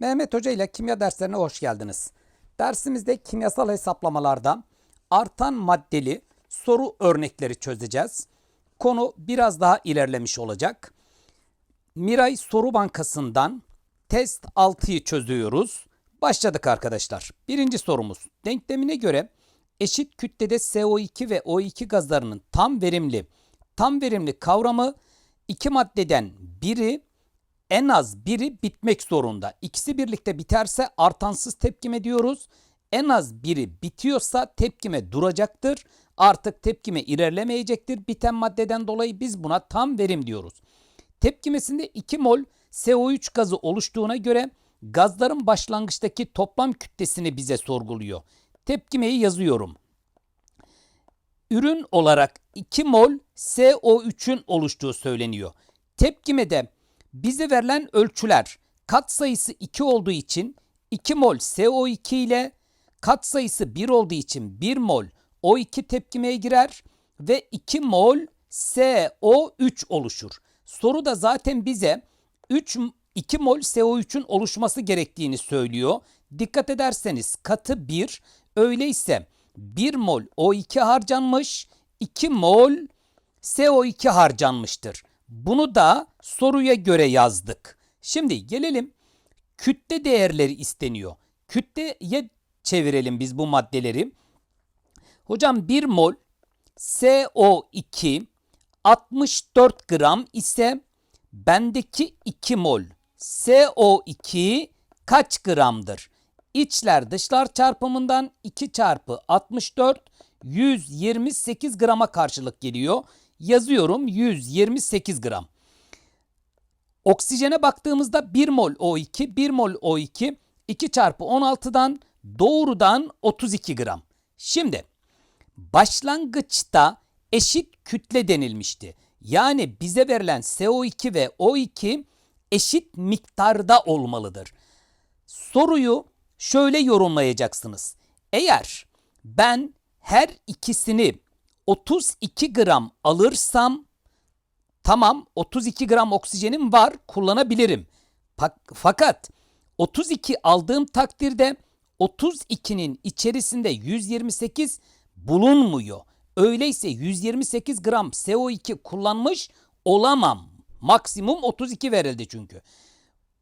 Mehmet Hoca ile kimya derslerine hoş geldiniz. Dersimizde kimyasal hesaplamalarda artan maddeli soru örnekleri çözeceğiz. Konu biraz daha ilerlemiş olacak. Miray Soru Bankası'ndan test 6'yı çözüyoruz. Başladık arkadaşlar. Birinci sorumuz. Denklemine göre eşit kütlede CO2 ve O2 gazlarının tam verimli, tam verimli kavramı iki maddeden biri en az biri bitmek zorunda. İkisi birlikte biterse artansız tepkime diyoruz. En az biri bitiyorsa tepkime duracaktır. Artık tepkime ilerlemeyecektir. Biten maddeden dolayı biz buna tam verim diyoruz. Tepkimesinde 2 mol CO3 gazı oluştuğuna göre gazların başlangıçtaki toplam kütlesini bize sorguluyor. Tepkimeyi yazıyorum. Ürün olarak 2 mol CO3'ün oluştuğu söyleniyor. Tepkimede bize verilen ölçüler kat sayısı 2 olduğu için 2 mol CO2 ile kat sayısı 1 olduğu için 1 mol O2 tepkimeye girer ve 2 mol CO3 oluşur. Soru da zaten bize 3 2 mol CO3'ün oluşması gerektiğini söylüyor. Dikkat ederseniz katı 1 öyleyse 1 mol O2 harcanmış 2 mol CO2 harcanmıştır. Bunu da soruya göre yazdık. Şimdi gelelim kütle değerleri isteniyor. Kütleye çevirelim biz bu maddeleri. Hocam 1 mol CO2 64 gram ise bendeki 2 mol CO2 kaç gramdır? İçler dışlar çarpımından 2 çarpı 64 128 grama karşılık geliyor. Yazıyorum 128 gram. Oksijene baktığımızda 1 mol O2, 1 mol O2 2 çarpı 16'dan doğrudan 32 gram. Şimdi başlangıçta eşit kütle denilmişti. Yani bize verilen CO2 ve O2 eşit miktarda olmalıdır. Soruyu şöyle yorumlayacaksınız. Eğer ben her ikisini 32 gram alırsam tamam 32 gram oksijenim var kullanabilirim. Fakat 32 aldığım takdirde 32'nin içerisinde 128 bulunmuyor. Öyleyse 128 gram CO2 kullanmış olamam. Maksimum 32 verildi çünkü.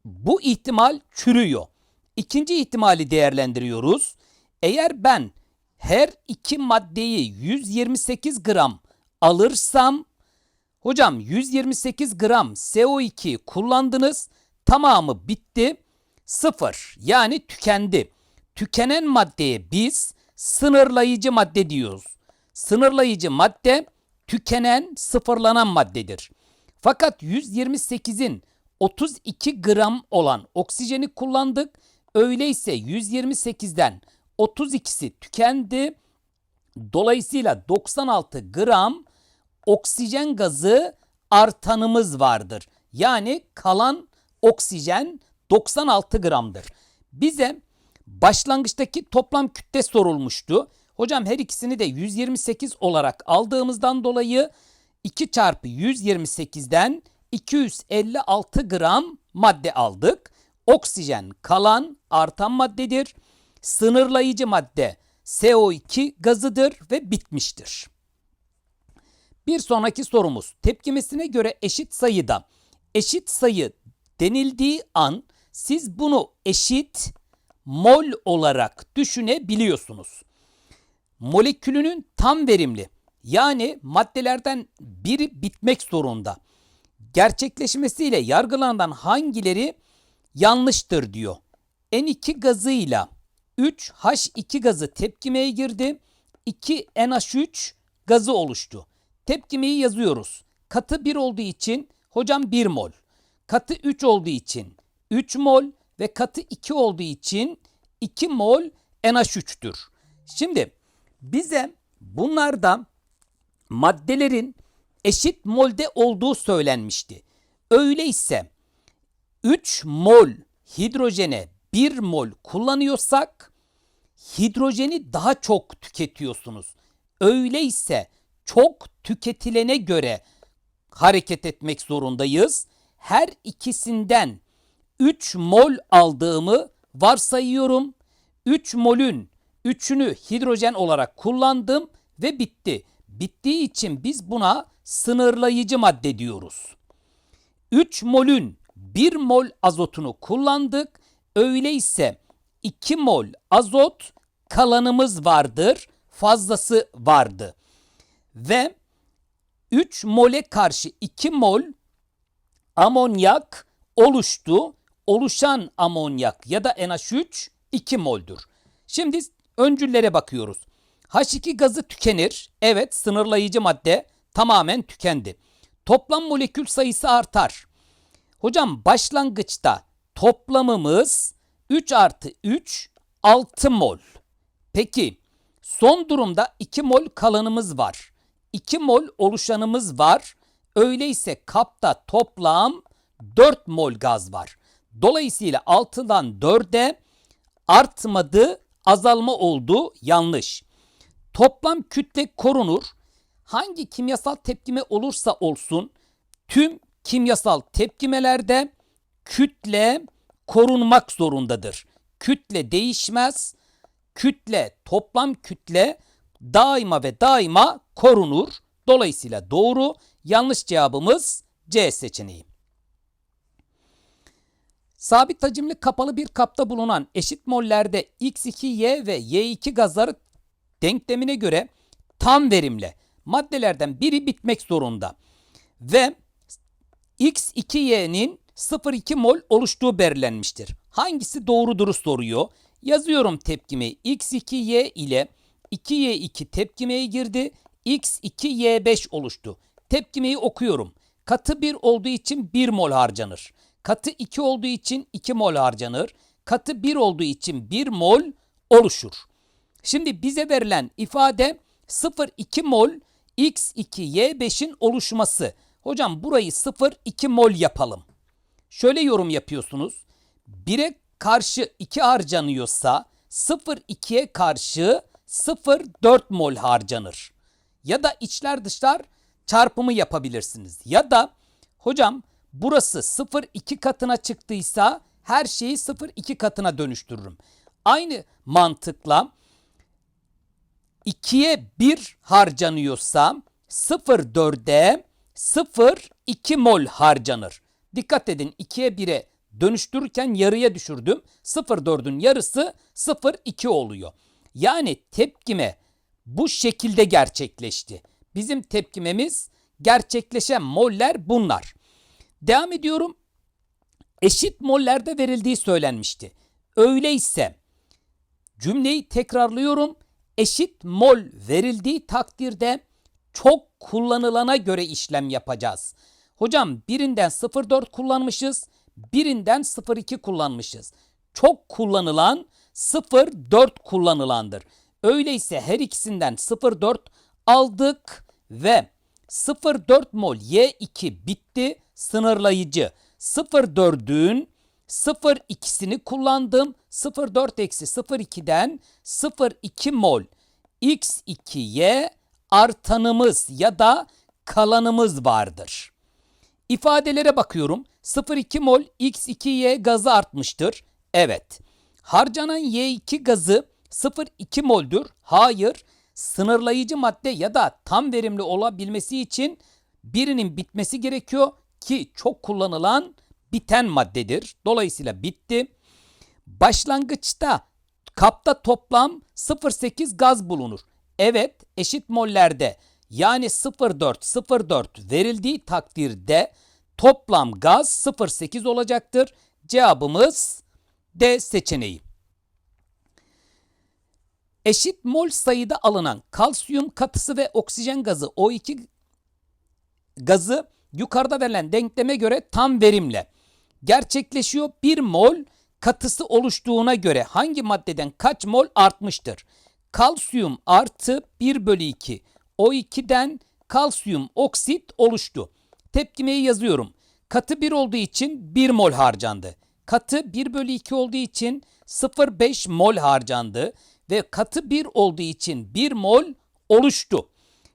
Bu ihtimal çürüyor. İkinci ihtimali değerlendiriyoruz. Eğer ben her iki maddeyi 128 gram alırsam hocam 128 gram CO2 kullandınız tamamı bitti sıfır yani tükendi. Tükenen maddeye biz sınırlayıcı madde diyoruz. Sınırlayıcı madde tükenen sıfırlanan maddedir. Fakat 128'in 32 gram olan oksijeni kullandık. Öyleyse 128'den 32'si tükendi. Dolayısıyla 96 gram oksijen gazı artanımız vardır. Yani kalan oksijen 96 gramdır. Bize başlangıçtaki toplam kütle sorulmuştu. Hocam her ikisini de 128 olarak aldığımızdan dolayı 2 çarpı 128'den 256 gram madde aldık. Oksijen kalan artan maddedir. Sınırlayıcı madde CO2 gazıdır ve bitmiştir. Bir sonraki sorumuz tepkimesine göre eşit sayıda eşit sayı denildiği an siz bunu eşit mol olarak düşünebiliyorsunuz. Molekülünün tam verimli yani maddelerden biri bitmek zorunda. Gerçekleşmesiyle yargılanan hangileri yanlıştır diyor. N2 gazıyla 3H2 gazı tepkimeye girdi. 2NH3 gazı oluştu. Tepkimeyi yazıyoruz. Katı 1 olduğu için hocam 1 mol. Katı 3 olduğu için 3 mol ve katı 2 olduğu için 2 mol NH3'tür. Şimdi bize bunlarda maddelerin eşit molde olduğu söylenmişti. Öyleyse 3 mol hidrojene 1 mol kullanıyorsak hidrojeni daha çok tüketiyorsunuz. Öyleyse çok tüketilene göre hareket etmek zorundayız. Her ikisinden 3 mol aldığımı varsayıyorum. 3 molün 3'ünü hidrojen olarak kullandım ve bitti. Bittiği için biz buna sınırlayıcı madde diyoruz. 3 molün 1 mol azotunu kullandık. Öyleyse 2 mol azot kalanımız vardır. Fazlası vardı. Ve 3 mole karşı 2 mol amonyak oluştu. Oluşan amonyak ya da NH3 2 moldür. Şimdi öncüllere bakıyoruz. H2 gazı tükenir. Evet sınırlayıcı madde tamamen tükendi. Toplam molekül sayısı artar. Hocam başlangıçta toplamımız 3 artı 3 6 mol. Peki son durumda 2 mol kalanımız var. 2 mol oluşanımız var. Öyleyse kapta toplam 4 mol gaz var. Dolayısıyla 6'dan 4'e artmadı, azalma oldu. Yanlış. Toplam kütle korunur. Hangi kimyasal tepkime olursa olsun tüm kimyasal tepkimelerde kütle korunmak zorundadır. Kütle değişmez. Kütle, toplam kütle daima ve daima korunur. Dolayısıyla doğru. Yanlış cevabımız C seçeneği. Sabit hacimli kapalı bir kapta bulunan eşit mollerde X2Y ve Y2 gazları denklemine göre tam verimle maddelerden biri bitmek zorunda. Ve X2Y'nin 0,2 mol oluştuğu belirlenmiştir. Hangisi doğrudur soruyor. Yazıyorum tepkimi X2Y ile 2Y2 tepkimeye girdi. X2Y5 oluştu. Tepkimeyi okuyorum. Katı 1 olduğu için 1 mol harcanır. Katı 2 olduğu için 2 mol harcanır. Katı 1 olduğu için 1 mol oluşur. Şimdi bize verilen ifade 0,2 mol X2Y5'in oluşması. Hocam burayı 0,2 mol yapalım. Şöyle yorum yapıyorsunuz. 1'e karşı 2 harcanıyorsa 0,2'ye karşı 0,4 mol harcanır. Ya da içler dışlar çarpımı yapabilirsiniz. Ya da hocam burası 0,2 katına çıktıysa her şeyi 0,2 katına dönüştürürüm. Aynı mantıkla 2'ye 1 harcanıyorsa 0,4'e 0,2 mol harcanır. Dikkat edin 2'ye 1'e dönüştürürken yarıya düşürdüm. 0,4'ün yarısı 0,2 oluyor. Yani tepkime bu şekilde gerçekleşti. Bizim tepkimemiz gerçekleşen moller bunlar. Devam ediyorum. Eşit mollerde verildiği söylenmişti. Öyleyse cümleyi tekrarlıyorum. Eşit mol verildiği takdirde çok kullanılana göre işlem yapacağız. Hocam birinden 0,4 kullanmışız, birinden 0,2 kullanmışız. Çok kullanılan 0,4 kullanılandır. Öyleyse her ikisinden 0,4 aldık ve 0,4 mol Y2 bitti sınırlayıcı. 0,4'ün 0,2'sini kullandım. 0,4 eksi 0,2'den 0,2 mol X2Y artanımız ya da kalanımız vardır. İfadelere bakıyorum. 0,2 mol X2Y gazı artmıştır. Evet. Harcanan Y2 gazı 0,2 moldür. Hayır. Sınırlayıcı madde ya da tam verimli olabilmesi için birinin bitmesi gerekiyor ki çok kullanılan biten maddedir. Dolayısıyla bitti. Başlangıçta kapta toplam 0,8 gaz bulunur. Evet eşit mollerde yani 0,4 0,4 verildiği takdirde toplam gaz 0,8 olacaktır. Cevabımız D seçeneği. Eşit mol sayıda alınan kalsiyum katısı ve oksijen gazı O2 gazı yukarıda verilen denkleme göre tam verimle gerçekleşiyor. 1 mol katısı oluştuğuna göre hangi maddeden kaç mol artmıştır? Kalsiyum artı 1 bölü 2 O2'den kalsiyum oksit oluştu. Tepkimeyi yazıyorum. Katı 1 olduğu için 1 mol harcandı. Katı 1 bölü 2 olduğu için 0,5 mol harcandı. Ve katı 1 olduğu için 1 mol oluştu.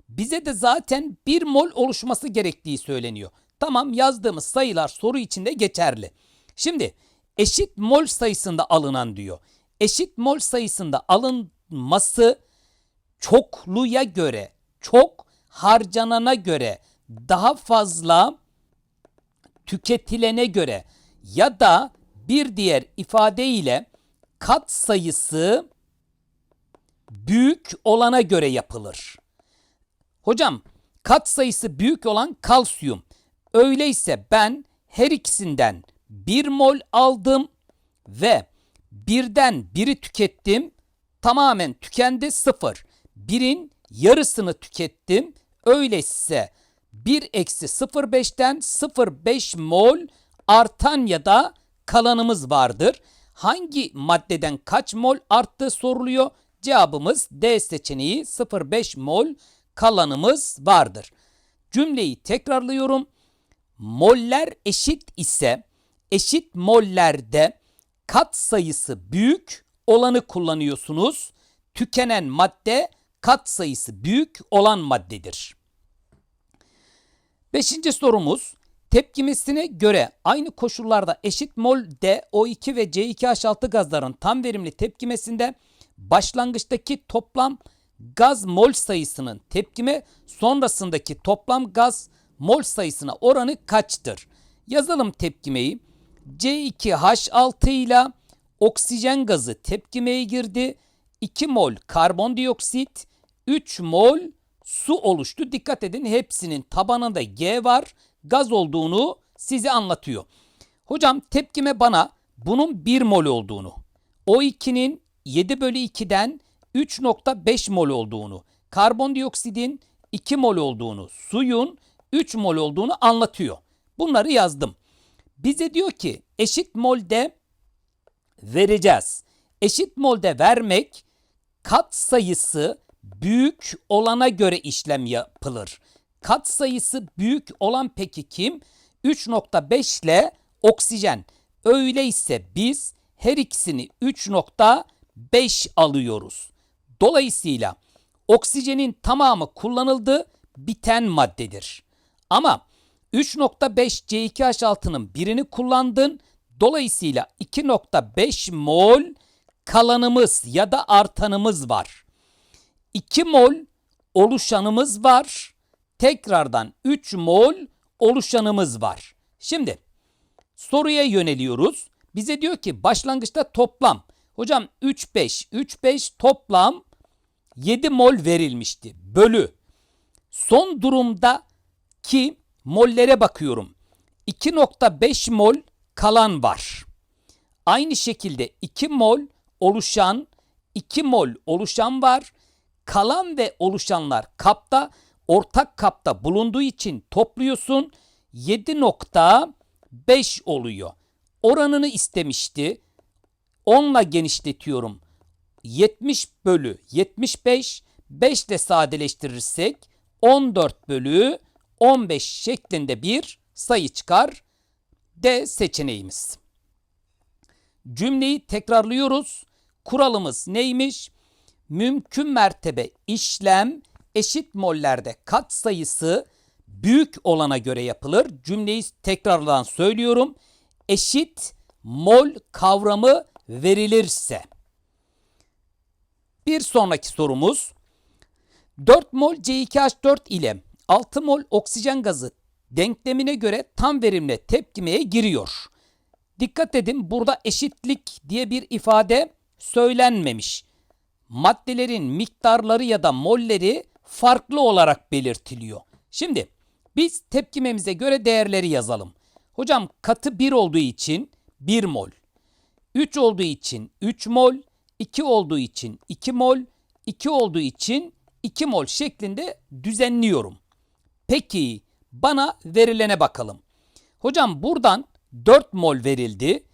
Bize de zaten 1 mol oluşması gerektiği söyleniyor. Tamam yazdığımız sayılar soru içinde geçerli. Şimdi eşit mol sayısında alınan diyor. Eşit mol sayısında alınması çokluya göre, çok harcanana göre, daha fazla tüketilene göre ya da bir diğer ifade ile kat sayısı büyük olana göre yapılır. Hocam kat sayısı büyük olan kalsiyum. Öyleyse ben her ikisinden 1 mol aldım ve birden biri tükettim. Tamamen tükendi sıfır. Birin yarısını tükettim. Öyleyse 1 eksi 0,5'ten 0,5 mol artan ya da kalanımız vardır. Hangi maddeden kaç mol arttığı soruluyor. Cevabımız D seçeneği 0,5 mol kalanımız vardır. Cümleyi tekrarlıyorum. Moller eşit ise eşit mollerde kat sayısı büyük olanı kullanıyorsunuz. Tükenen madde kat sayısı büyük olan maddedir. Beşinci sorumuz tepkimesine göre aynı koşullarda eşit molde O2 ve C2H6 gazların tam verimli tepkimesinde başlangıçtaki toplam gaz mol sayısının tepkime sonrasındaki toplam gaz mol sayısına oranı kaçtır? Yazalım tepkimeyi. C2H6 ile oksijen gazı tepkimeye girdi. 2 mol karbondioksit, 3 mol su oluştu. Dikkat edin hepsinin tabanında G var. Gaz olduğunu size anlatıyor. Hocam tepkime bana bunun 1 mol olduğunu, O2'nin 7 bölü 2'den 3.5 mol olduğunu, karbondioksidin 2 mol olduğunu, suyun 3 mol olduğunu anlatıyor. Bunları yazdım. Bize diyor ki eşit molde vereceğiz. Eşit molde vermek kat sayısı büyük olana göre işlem yapılır. Kat sayısı büyük olan peki kim? 3.5 ile oksijen. Öyleyse biz her ikisini 3.5 alıyoruz. Dolayısıyla oksijenin tamamı kullanıldı, biten maddedir. Ama 3.5 C2H6'nın birini kullandın. Dolayısıyla 2.5 mol kalanımız ya da artanımız var. 2 mol oluşanımız var. Tekrardan 3 mol oluşanımız var. Şimdi soruya yöneliyoruz. Bize diyor ki başlangıçta toplam. Hocam 3 5 3 5 toplam 7 mol verilmişti. Bölü. Son durumda ki mollere bakıyorum. 2.5 mol kalan var. Aynı şekilde 2 mol oluşan, 2 mol oluşan var. Kalan ve oluşanlar kapta, ortak kapta bulunduğu için topluyorsun. 7.5 oluyor. Oranını istemişti. 10 ile genişletiyorum. 70 bölü 75 5 ile sadeleştirirsek 14 bölü 15 şeklinde bir sayı çıkar. D seçeneğimiz. Cümleyi tekrarlıyoruz. Kuralımız neymiş? Mümkün mertebe işlem eşit mollerde kat sayısı büyük olana göre yapılır. Cümleyi tekrardan söylüyorum. Eşit mol kavramı verilirse. Bir sonraki sorumuz 4 mol C2H4 ile 6 mol oksijen gazı denklemine göre tam verimle tepkimeye giriyor. Dikkat edin burada eşitlik diye bir ifade söylenmemiş. Maddelerin miktarları ya da molleri farklı olarak belirtiliyor. Şimdi biz tepkimemize göre değerleri yazalım. Hocam katı 1 olduğu için 1 mol. 3 olduğu için 3 mol. 2 olduğu için 2 mol. 2 olduğu için 2 mol şeklinde düzenliyorum. Peki bana verilene bakalım. Hocam buradan 4 mol verildi.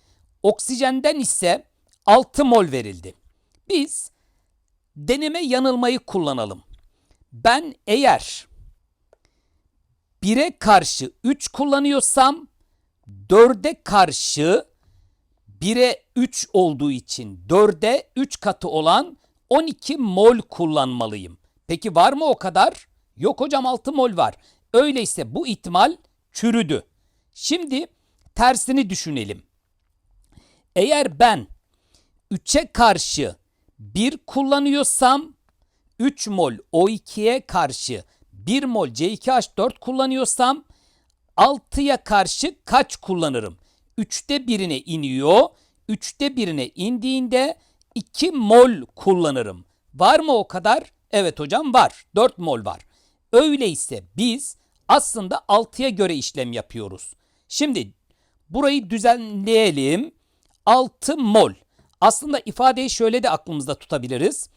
Oksijenden ise 6 mol verildi. Biz deneme yanılmayı kullanalım. Ben eğer 1'e karşı 3 kullanıyorsam 4'e karşı 1'e 3 olduğu için 4'e 3 katı olan 12 mol kullanmalıyım. Peki var mı o kadar? Yok hocam 6 mol var. Öyleyse bu ihtimal çürüdü. Şimdi tersini düşünelim. Eğer ben 3'e karşı 1 kullanıyorsam 3 mol O2'ye karşı 1 mol C2H4 kullanıyorsam 6'ya karşı kaç kullanırım? 3'te birine iniyor. 3'te birine indiğinde 2 mol kullanırım. Var mı o kadar? Evet hocam var. 4 mol var. Öyleyse biz aslında 6'ya göre işlem yapıyoruz. Şimdi burayı düzenleyelim. 6 mol. Aslında ifadeyi şöyle de aklımızda tutabiliriz.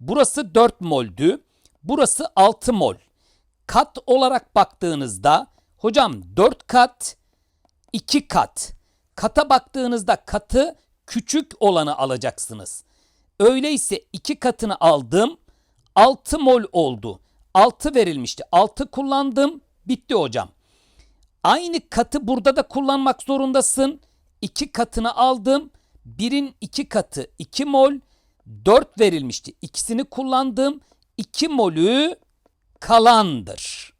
Burası 4 moldü. Burası 6 mol. Kat olarak baktığınızda hocam 4 kat 2 kat. Kata baktığınızda katı küçük olanı alacaksınız. Öyleyse 2 katını aldım. 6 mol oldu. 6 verilmişti. 6 kullandım. Bitti hocam. Aynı katı burada da kullanmak zorundasın. 2 katını aldım. Birin 2 katı 2 mol. 4 verilmişti. İkisini kullandım. 2 molü kalandır.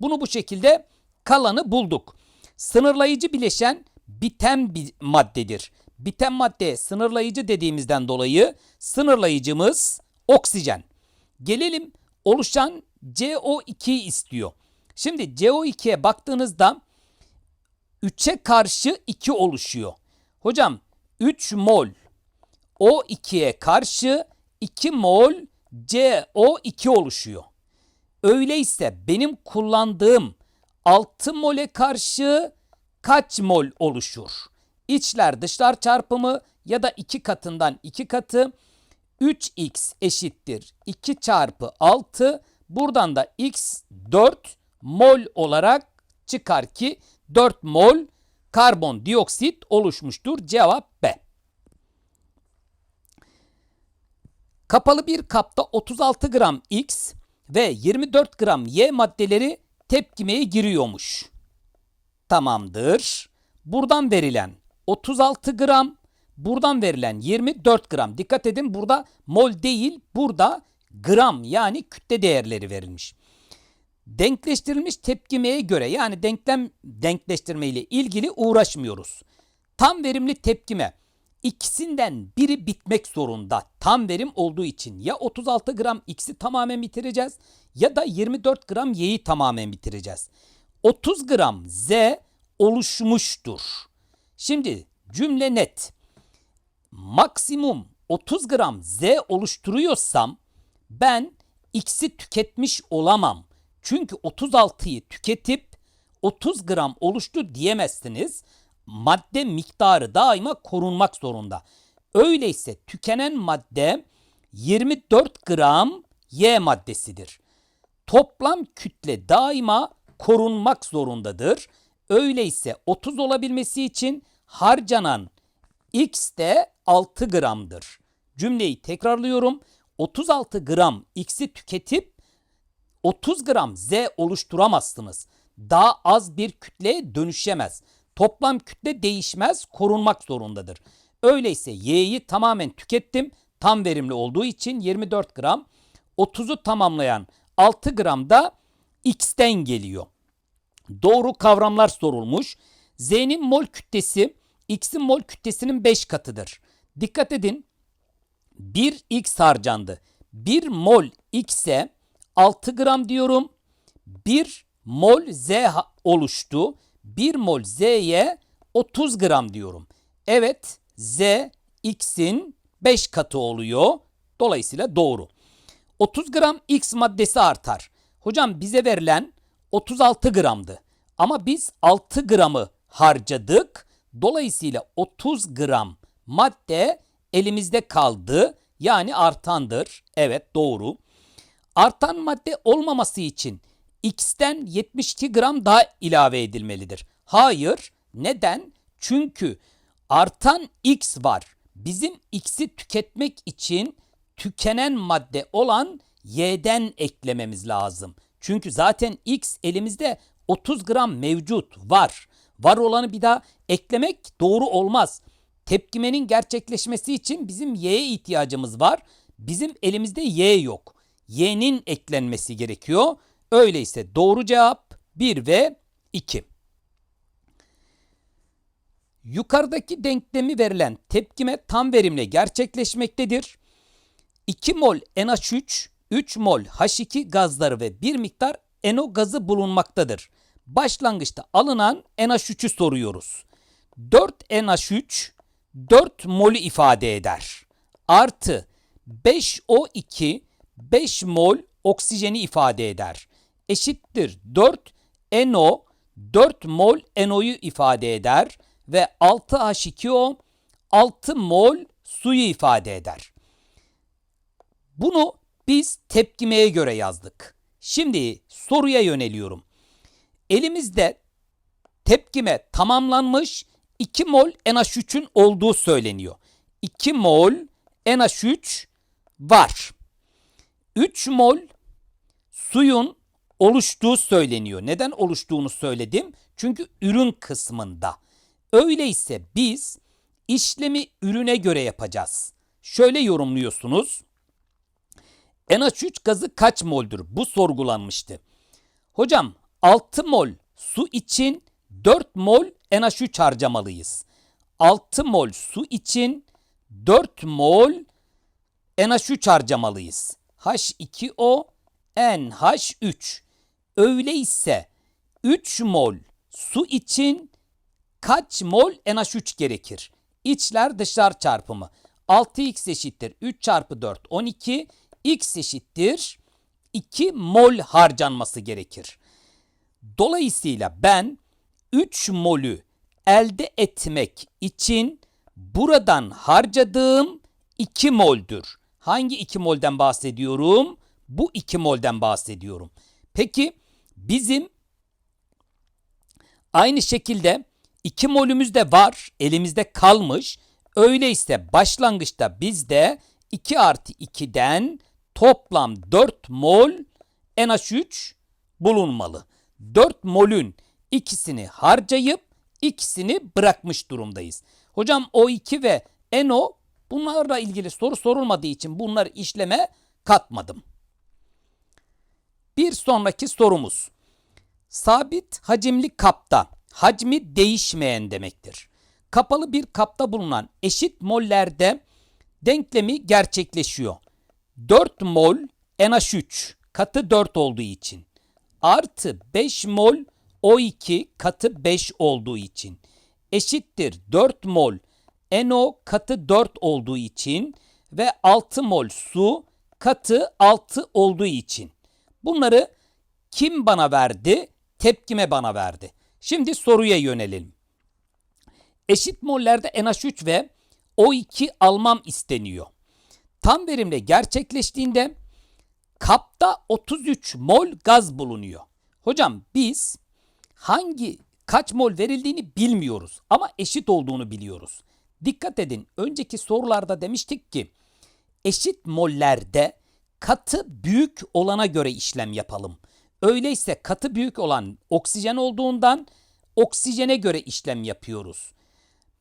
Bunu bu şekilde kalanı bulduk. Sınırlayıcı bileşen biten bir maddedir. Biten maddeye sınırlayıcı dediğimizden dolayı sınırlayıcımız oksijen. Gelelim oluşan CO2'yi istiyor. Şimdi CO2'ye baktığınızda 3'e karşı 2 oluşuyor. Hocam 3 mol O2'ye karşı 2 mol CO2 oluşuyor. Öyleyse benim kullandığım 6 mole karşı kaç mol oluşur? İçler dışlar çarpımı ya da 2 katından 2 katı 3x eşittir 2 çarpı 6 buradan da x 4 mol olarak çıkar ki 4 mol karbondioksit oluşmuştur. Cevap B. Kapalı bir kapta 36 gram X ve 24 gram Y maddeleri tepkimeye giriyormuş. Tamamdır. Buradan verilen 36 gram, buradan verilen 24 gram. Dikkat edin burada mol değil, burada gram yani kütle değerleri verilmiş. Denkleştirilmiş tepkimeye göre yani denklem denkleştirme ile ilgili uğraşmıyoruz. Tam verimli tepkime ikisinden biri bitmek zorunda. Tam verim olduğu için ya 36 gram X'i tamamen bitireceğiz ya da 24 gram Y'yi tamamen bitireceğiz. 30 gram Z oluşmuştur. Şimdi cümle net. Maksimum 30 gram Z oluşturuyorsam ben X'i tüketmiş olamam. Çünkü 36'yı tüketip 30 gram oluştu diyemezsiniz. Madde miktarı daima korunmak zorunda. Öyleyse tükenen madde 24 gram Y maddesidir. Toplam kütle daima korunmak zorundadır. Öyleyse 30 olabilmesi için harcanan X de 6 gramdır. Cümleyi tekrarlıyorum. 36 gram X'i tüketip 30 gram Z oluşturamazsınız. Daha az bir kütleye dönüşemez. Toplam kütle değişmez, korunmak zorundadır. Öyleyse Y'yi tamamen tükettim. Tam verimli olduğu için 24 gram. 30'u tamamlayan 6 gram da X'ten geliyor. Doğru kavramlar sorulmuş. Z'nin mol kütlesi X'in mol kütlesinin 5 katıdır. Dikkat edin 1X harcandı. 1 mol X'e 6 gram diyorum. 1 mol Z oluştu. 1 mol Z'ye 30 gram diyorum. Evet Z X'in 5 katı oluyor. Dolayısıyla doğru. 30 gram X maddesi artar. Hocam bize verilen 36 gramdı. Ama biz 6 gramı harcadık. Dolayısıyla 30 gram madde elimizde kaldı. Yani artandır. Evet doğru. Artan madde olmaması için X'ten 72 gram daha ilave edilmelidir. Hayır. Neden? Çünkü artan X var. Bizim X'i tüketmek için tükenen madde olan Y'den eklememiz lazım. Çünkü zaten X elimizde 30 gram mevcut var. Var olanı bir daha eklemek doğru olmaz. Tepkimenin gerçekleşmesi için bizim Y'ye ihtiyacımız var. Bizim elimizde Y yok. Y'nin eklenmesi gerekiyor. Öyleyse doğru cevap 1 ve 2. Yukarıdaki denklemi verilen tepkime tam verimle gerçekleşmektedir. 2 mol NH3, 3 mol H2 gazları ve bir miktar NO gazı bulunmaktadır. Başlangıçta alınan NH3'ü soruyoruz. 4 NH3 4 molü ifade eder. Artı 5 O2 5 mol oksijeni ifade eder. Eşittir 4 NO 4 mol NO'yu ifade eder ve 6 H2O 6 mol suyu ifade eder. Bunu biz tepkimeye göre yazdık. Şimdi soruya yöneliyorum. Elimizde tepkime tamamlanmış 2 mol NH3'ün olduğu söyleniyor. 2 mol NH3 var. 3 mol suyun oluştuğu söyleniyor. Neden oluştuğunu söyledim? Çünkü ürün kısmında. Öyleyse biz işlemi ürüne göre yapacağız. Şöyle yorumluyorsunuz. NH3 gazı kaç moldür? Bu sorgulanmıştı. Hocam 6 mol su için 4 mol NH3 harcamalıyız. 6 mol su için 4 mol NH3 harcamalıyız. H2O NH3. Öyleyse 3 mol su için kaç mol NH3 gerekir? İçler dışlar çarpımı. 6x eşittir 3 çarpı 4 12. x eşittir 2 mol harcanması gerekir. Dolayısıyla ben 3 molü elde etmek için buradan harcadığım 2 moldür. Hangi 2 molden bahsediyorum? Bu 2 molden bahsediyorum. Peki bizim aynı şekilde 2 molümüz de var. Elimizde kalmış. Öyleyse başlangıçta bizde 2 artı 2'den toplam 4 mol NH3 bulunmalı. 4 molün ikisini harcayıp ikisini bırakmış durumdayız. Hocam O2 ve NO bunlarla ilgili soru sorulmadığı için bunları işleme katmadım. Bir sonraki sorumuz. Sabit hacimli kapta hacmi değişmeyen demektir. Kapalı bir kapta bulunan eşit mollerde denklemi gerçekleşiyor. 4 mol NH3 katı 4 olduğu için artı 5 mol O2 katı 5 olduğu için eşittir 4 mol NO katı 4 olduğu için ve 6 mol su katı 6 olduğu için. Bunları kim bana verdi? Tepkime bana verdi. Şimdi soruya yönelelim. Eşit mollerde NH3 ve O2 almam isteniyor. Tam verimle gerçekleştiğinde kapta 33 mol gaz bulunuyor. Hocam biz hangi kaç mol verildiğini bilmiyoruz ama eşit olduğunu biliyoruz. Dikkat edin önceki sorularda demiştik ki eşit mollerde katı büyük olana göre işlem yapalım. Öyleyse katı büyük olan oksijen olduğundan oksijene göre işlem yapıyoruz.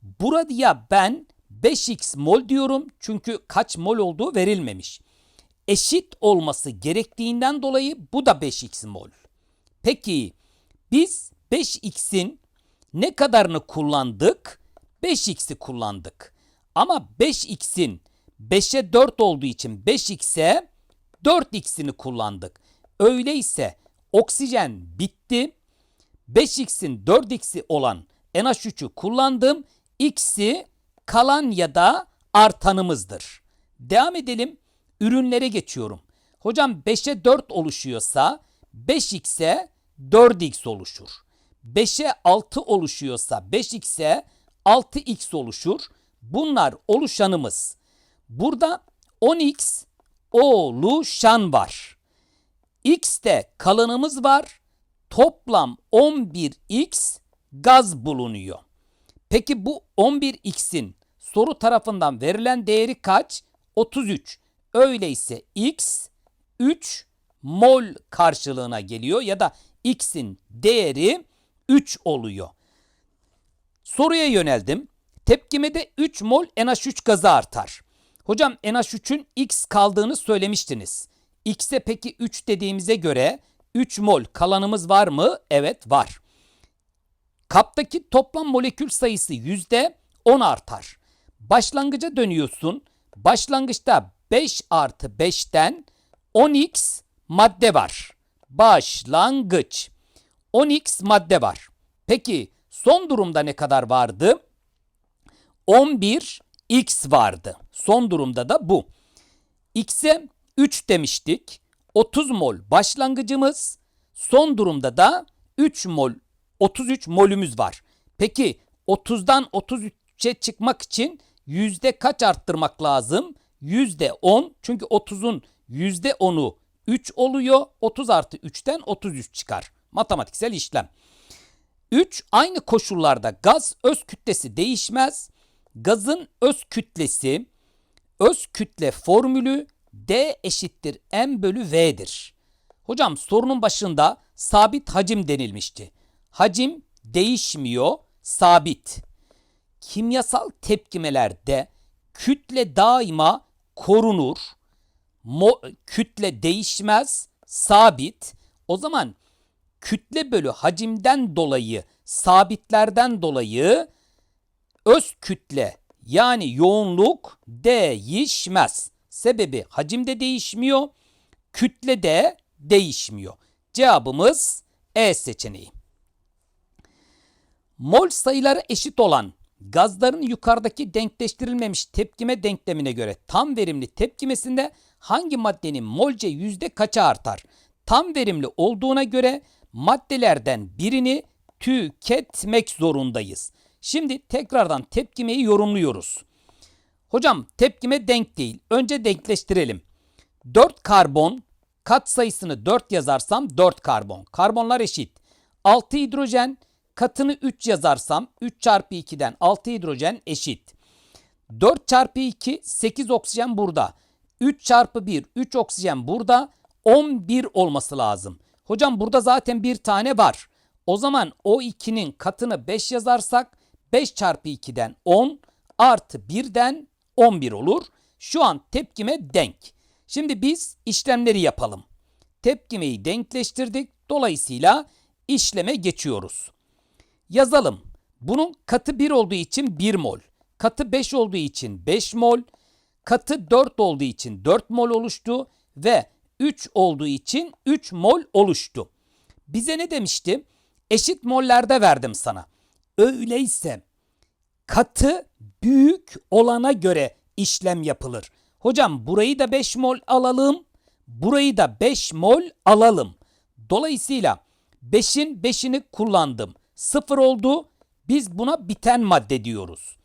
Burada ben 5x mol diyorum çünkü kaç mol olduğu verilmemiş. Eşit olması gerektiğinden dolayı bu da 5x mol. Peki biz 5x'in ne kadarını kullandık? 5x'i kullandık. Ama 5x'in 5'e 4 olduğu için 5x'e 4x'ini kullandık. Öyleyse oksijen bitti. 5x'in 4x'i olan NH3'ü kullandım. X'i kalan ya da artanımızdır. Devam edelim. Ürünlere geçiyorum. Hocam 5'e 4 oluşuyorsa 5x'e 4x oluşur. 5'e 6 oluşuyorsa 5x'e 6x oluşur. Bunlar oluşanımız. Burada 10x oluşan var. X'te kalanımız var. Toplam 11x gaz bulunuyor. Peki bu 11x'in soru tarafından verilen değeri kaç? 33. Öyleyse x 3 mol karşılığına geliyor ya da x'in değeri 3 oluyor. Soruya yöneldim. Tepkimede 3 mol NH3 gazı artar. Hocam NH3'ün x kaldığını söylemiştiniz. X'e peki 3 dediğimize göre 3 mol kalanımız var mı? Evet var. Kaptaki toplam molekül sayısı yüzde 10 artar. Başlangıca dönüyorsun. Başlangıçta 5 artı 5'ten 10x madde var. Başlangıç. 10x madde var. Peki son durumda ne kadar vardı? 11x vardı. Son durumda da bu. X'e 3 demiştik. 30 mol başlangıcımız. Son durumda da 3 mol 33 molümüz var. Peki 30'dan 33'e çıkmak için yüzde kaç arttırmak lazım? Yüzde 10. Çünkü 30'un yüzde 10'u 3 oluyor. 30 artı 3'ten 33 çıkar. Matematiksel işlem. 3. Aynı koşullarda gaz öz kütlesi değişmez. Gazın öz kütlesi öz kütle formülü D eşittir M bölü V'dir. Hocam sorunun başında sabit hacim denilmişti. Hacim değişmiyor, sabit. Kimyasal tepkimelerde kütle daima korunur. Mo- kütle değişmez, sabit. O zaman kütle bölü hacimden dolayı, sabitlerden dolayı öz kütle yani yoğunluk değişmez. Sebebi hacimde değişmiyor, kütle de değişmiyor. Cevabımız E seçeneği. Mol sayıları eşit olan gazların yukarıdaki denkleştirilmemiş tepkime denklemine göre tam verimli tepkimesinde hangi maddenin molce yüzde kaça artar? Tam verimli olduğuna göre maddelerden birini tüketmek zorundayız. Şimdi tekrardan tepkimeyi yorumluyoruz. Hocam tepkime denk değil. Önce denkleştirelim. 4 karbon kat sayısını 4 yazarsam 4 karbon. Karbonlar eşit. 6 hidrojen katını 3 yazarsam 3 çarpı 2'den 6 hidrojen eşit. 4 çarpı 2 8 oksijen burada. 3 çarpı 1 3 oksijen burada. 11 olması lazım. Hocam burada zaten bir tane var. O zaman o 2'nin katını 5 yazarsak 5 çarpı 2'den 10 artı 1'den 11 olur. Şu an tepkime denk. Şimdi biz işlemleri yapalım. Tepkimeyi denkleştirdik. Dolayısıyla işleme geçiyoruz. Yazalım. Bunun katı 1 olduğu için 1 mol. Katı 5 olduğu için 5 mol. Katı 4 olduğu için 4 mol oluştu. Ve 3 olduğu için 3 mol oluştu. Bize ne demişti? Eşit mollerde verdim sana. Öyleyse katı büyük olana göre işlem yapılır. Hocam burayı da 5 mol alalım. Burayı da 5 mol alalım. Dolayısıyla 5'in 5'ini kullandım. 0 oldu. Biz buna biten madde diyoruz.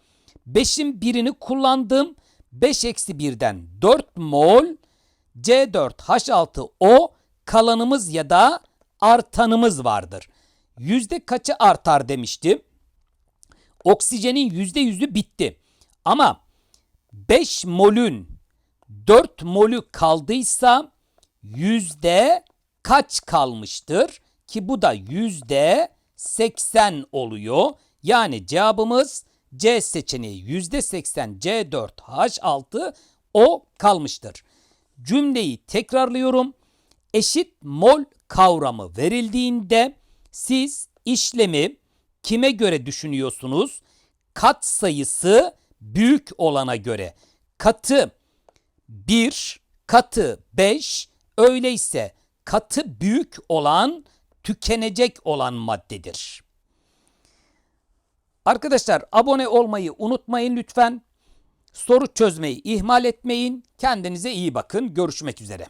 5'in birini kullandım. 5 eksi 1'den 4 mol C4H6O kalanımız ya da artanımız vardır. Yüzde kaçı artar demiştim. Oksijenin yüzde yüzü bitti. Ama 5 molün 4 molü kaldıysa yüzde kaç kalmıştır? Ki bu da yüzde 80 oluyor. Yani cevabımız C seçeneği yüzde 80 C4H6 o kalmıştır. Cümleyi tekrarlıyorum. Eşit mol kavramı verildiğinde siz işlemi kime göre düşünüyorsunuz? Kat sayısı büyük olana göre. Katı 1, katı 5, öyleyse katı büyük olan tükenecek olan maddedir. Arkadaşlar abone olmayı unutmayın lütfen. Soru çözmeyi ihmal etmeyin. Kendinize iyi bakın. Görüşmek üzere.